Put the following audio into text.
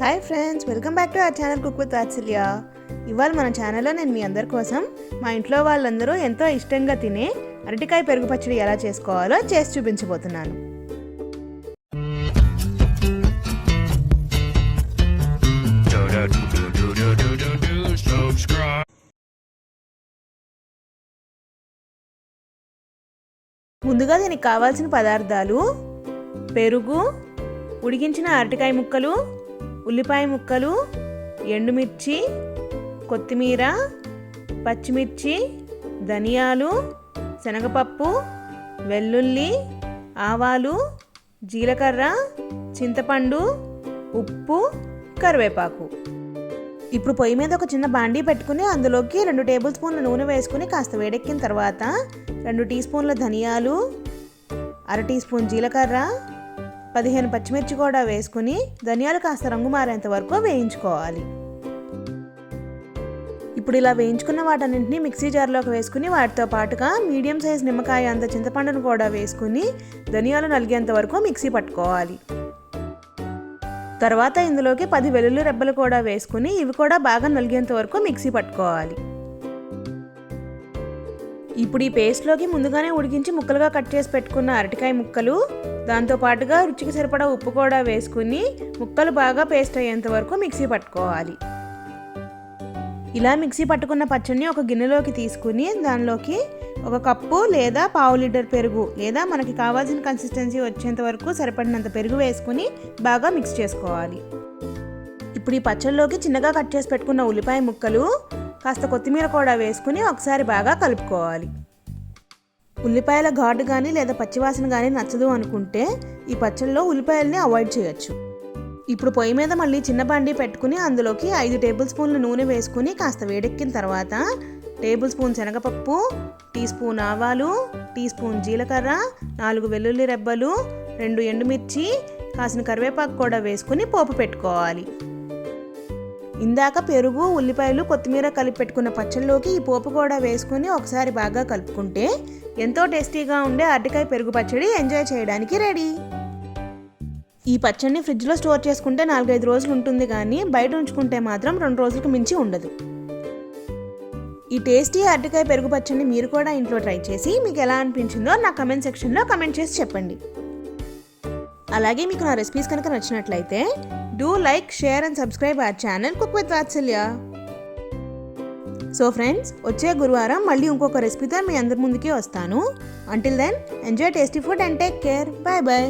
Hi friends welcome back to our channel cook with Vatsalya ఇవాళ మన ఛానల్లో నేను మీ అందరి కోసం మా ఇంట్లో వాళ్ళందరూ ఎంతో ఇష్టంగా తినే అరటికాయ పెరుగు పచ్చడి ఎలా చేసుకోవాలో చేసి చూపించబోతున్నాను. ముందుగా దీనికి కావాల్సిన పదార్థాలు పెరుగు ఉడికించిన అరటికాయ ముక్కలు ఉల్లిపాయ ముక్కలు ఎండుమిర్చి కొత్తిమీర పచ్చిమిర్చి ధనియాలు శనగపప్పు వెల్లుల్లి ఆవాలు జీలకర్ర చింతపండు ఉప్పు కరివేపాకు. ఇప్పుడు పొయ్యి మీద ఒక చిన్న బాండీ పెట్టుకుని అందులోకి రెండు టేబుల్ స్పూన్ల నూనె వేసుకుని కాస్త వేడెక్కిన తర్వాత రెండు టీ స్పూన్ల ధనియాలు అర టీ స్పూన్ జీలకర్ర పదిహేను పచ్చిమిర్చి కూడా వేసుకుని ధనియాలు కాస్త రంగు మారేంత వరకు వేయించుకోవాలి. ఇప్పుడు ఇలా వేయించుకున్న వాటన్నింటినీ మిక్సీ జార్లోకి వేసుకుని వాటితో పాటుగా మీడియం సైజ్ నిమ్మకాయ అంత చింతపండును కూడా వేసుకుని ధనియాలు నలిగేంత వరకు మిక్సీ పట్టుకోవాలి. తర్వాత ఇందులోకి పది వెల్లుల్లి రెబ్బలు కూడా వేసుకుని ఇవి కూడా బాగా నలిగేంత వరకు మిక్సీ పట్టుకోవాలి. ఇప్పుడు ఈ పేస్ట్లోకి ముందుగానే ఉడికించి ముక్కలుగా కట్ చేసి పెట్టుకున్న అరటికాయ ముక్కలు దాంతో పాటుగా రుచికి సరిపడా ఉప్పు కూడా వేసుకుని ముక్కలు బాగా పేస్ట్ అయ్యేంత వరకు మిక్సీ పట్టుకోవాలి. ఇలా మిక్సీ పట్టుకున్న పచ్చడిని ఒక గిన్నెలోకి తీసుకుని దానిలోకి ఒక కప్పు లేదా పావు లీటర్ పెరుగు లేదా మనకి కావాల్సిన కన్సిస్టెన్సీ వచ్చేంత వరకు సరిపడినంత పెరుగు వేసుకుని బాగా మిక్స్ చేసుకోవాలి. ఇప్పుడు ఈ పచ్చళ్ళలోకి చిన్నగా కట్ చేసి పెట్టుకున్న ఉల్లిపాయ ముక్కలు కాస్త కొత్తిమీర కూడా వేసుకుని ఒకసారి బాగా కలుపుకోవాలి. ఉల్లిపాయల ఘాటు కానీ లేదా పచ్చివాసన కానీ నచ్చదు అనుకుంటే ఈ పచ్చడిలో ఉల్లిపాయల్ని అవాయిడ్ చేయొచ్చు. ఇప్పుడు పొయ్యి మీద మళ్ళీ చిన్న బండి పెట్టుకుని అందులోకి ఐదు టేబుల్ స్పూన్ల నూనె వేసుకుని కాస్త వేడెక్కిన తర్వాత టేబుల్ స్పూన్ శనగపప్పు టీ స్పూన్ ఆవాలు టీ స్పూన్ జీలకర్ర నాలుగు వెల్లుల్లి రెబ్బలు రెండు ఎండుమిర్చి కాసిన కరివేపాకు కూడా వేసుకుని పోపు పెట్టుకోవాలి. ఇందాక పెరుగు ఉల్లిపాయలు కొత్తిమీర కలిపి పెట్టుకున్న పచ్చళ్ళలోకి ఈ పోపు కూడా వేసుకుని ఒకసారి బాగా కలుపుకుంటే ఎంతో టేస్టీగా ఉండే అరటికాయ పెరుగు పచ్చడి ఎంజాయ్ చేయడానికి రెడీ. ఈ పచ్చడిని ఫ్రిడ్జ్లో స్టోర్ చేసుకుంటే నాలుగైదు రోజులు ఉంటుంది కానీ బయట ఉంచుకుంటే మాత్రం రెండు రోజులకు మించి ఉండదు. ఈ టేస్టీ అరటికాయ పెరుగు పచ్చడిని మీరు కూడా ఇంట్లో ట్రై చేసి మీకు ఎలా అనిపించిందో నా కమెంట్ సెక్షన్లో కమెంట్ చేసి చెప్పండి. అలాగే మీకు నా రెసిపీస్ కనుక నచ్చినట్లయితే do like share and subscribe our channel cook with Vatsalya so friends వచ్చే గురువారం మళ్ళీ ఇంకొక రెసిపీతో మీ అందరి ముందుకే వస్తాను. Until then enjoy tasty food and take care bye bye